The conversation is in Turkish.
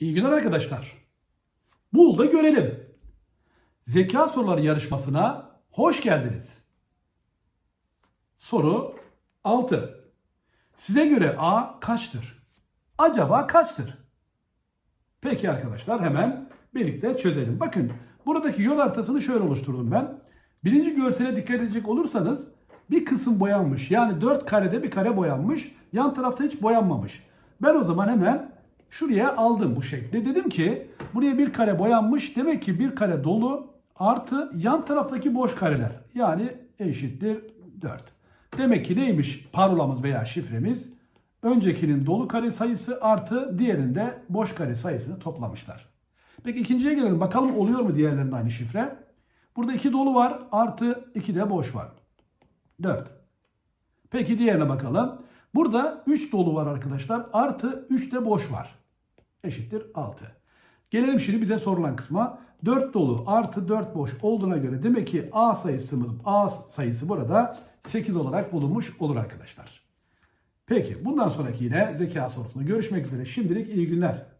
İyi günler arkadaşlar. Bul da görelim. Zeka soruları yarışmasına hoş geldiniz. Soru 6. Size göre A kaçtır? Acaba kaçtır? Peki arkadaşlar hemen birlikte çözelim. Bakın buradaki yol haritasını şöyle oluşturdum ben. Birinci görsele dikkat edecek olursanız bir kısım boyanmış. Yani dört karede bir kare boyanmış. Yan tarafta hiç boyanmamış. Ben o zaman hemen şuraya aldım bu şekli. Dedim ki buraya bir kare boyanmış. Demek ki bir kare dolu artı yan taraftaki boş kareler. Yani eşittir 4. Demek ki neymiş parolamız veya şifremiz? Öncekinin dolu kare sayısı artı diğerinde boş kare sayısını toplamışlar. Peki ikinciye gelelim. Bakalım oluyor mu diğerlerinde aynı şifre? Burada 2 dolu var artı 2 de boş var. 4. Peki diğerine bakalım. Burada 3 dolu var arkadaşlar. Artı 3 de boş var. Eşittir 6. Gelelim şimdi bize sorulan kısma. 4 dolu artı 4 boş olduğuna göre demek ki A sayısımız A sayısı burada 8 olarak bulunmuş olur arkadaşlar. Peki bundan sonraki yine zeka sorusunda görüşmek üzere. Şimdilik iyi günler.